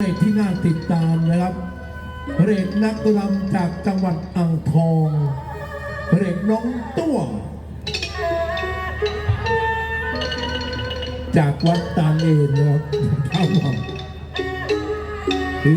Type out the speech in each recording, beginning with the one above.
เอกที่น่าติดตามนะครับ เรกนักรำจากจังหวัดอ่างทอง เรกน้องตั้วจากวัดตาเลนนะครับท่าบอกเฮ้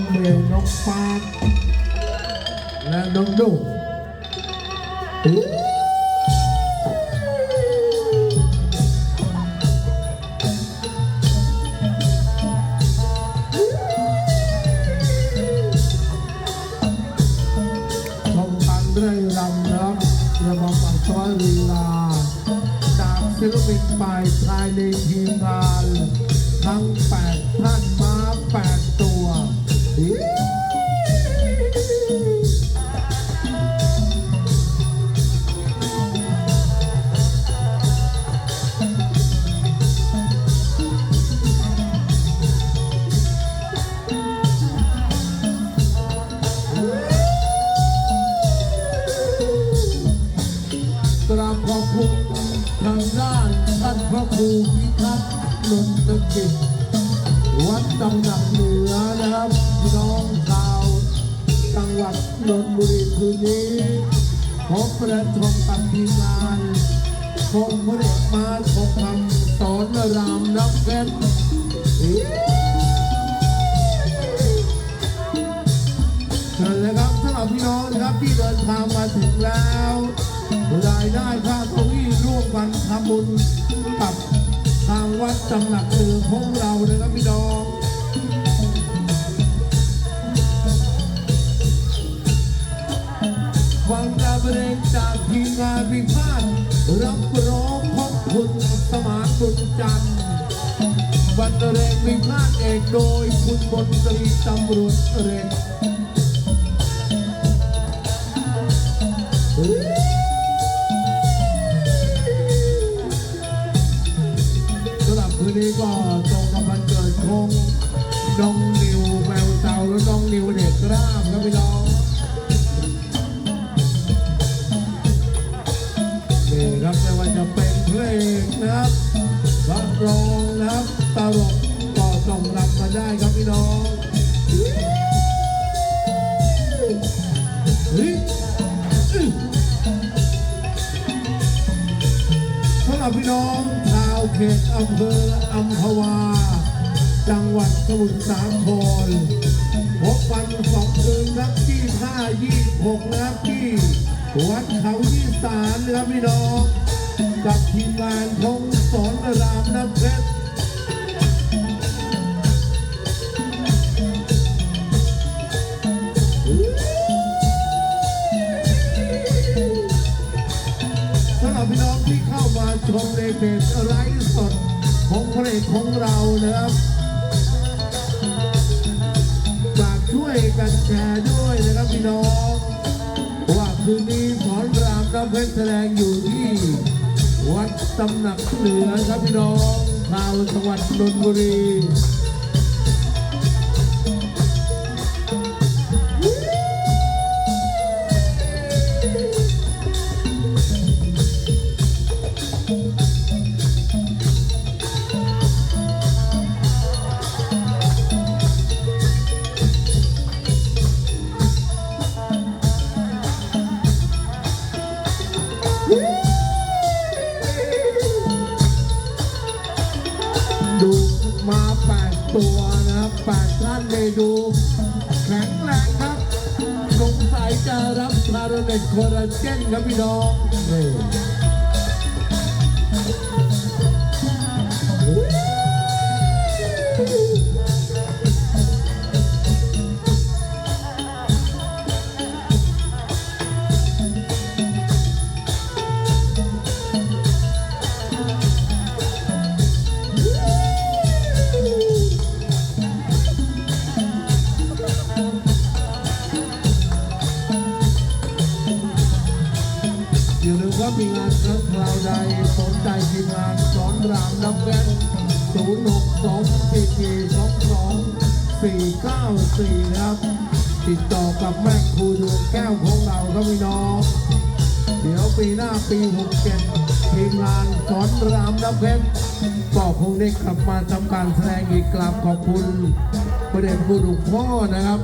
งเมลน้องฟาดและน้องดุชมการเรื่อยรำนะครับระบำอักษรลีลาจากศิลปินฝ่ายชายในทีมงานทั้งแปดท่านมาแปดตัว กราบขอบคุณทางด้านท่านพระครูพิทักษ์นนทกิจ วัดตำหนักเหนือนะครับพี่น้องชาวจังหวัดนนทบุรีคืนนี้พบประชมกับทีมงานชมพระเอกมาชมคำสอนรามนักเพชรเชิญเลยครับสำหรับพี่น้องนะครับที่เดินทางมาถึงแล้วรายได้ค่าเก้าอี้ร่วมกันทำบุญกับ ทางวัดตำหนักคือของเรานะครับพี่น้องฟังการเพลงจากทีมงานพิพาทรับร้องขอบคุณสมานบุญจันทร์บรรเลงพิพาทเอกโดยคุณบนตรีตำรวจเรน นิวเด็กกล้ามครับพี่น้องนี่ครับไม่ว่าจะเป็นเพลงนะครับรับรองนะครับตลกก็ส่งรับมาได้ครับพี่น้องเฮ้ยอื้อสำหรับพี่น้องชาวเขตอำเภออัมพวา จังหวัดสมุทรสาคร พบวันสองคืนครับที่ห้ายี่หกนะครับที่วัดเขายี่สารนะครับพี่น้องกับทีมงานทงสอนรามน้ำเพชรสำหรับพี่น้องที่เข้ามาชมในเพจไลฟ์สดของเพลงของเรานะครับ ช่วยกันแชร์ด้วยนะครับพี่น้อง ว่าคืนนี้สอนรามน้ำเพชรแสดงอยู่ที่ วัดตำหนักเหนือครับพี่น้องชาวจังหวัดนนทบุรี ตัวนะครับแปดท่านเลยดูแข็งแรงครับสงสัยจะรับพาราเดนโคลลาเจนครับพี่น้อง สนรามน้ำแว่นศูนย์หกสองสี่สี่สองสองสี่เก้าสี่นะครับ ติดต่อกับแม่ครูดวงแก้วของเราครับพี่น้อง เดี๋ยวปีหน้าปี67ทีมงานสอนรามน้ำเพชรก็คงได้กลับมาทำการแสดงอีกกราบขอบคุณประเด็นคุณหลวงพ่อนะครับ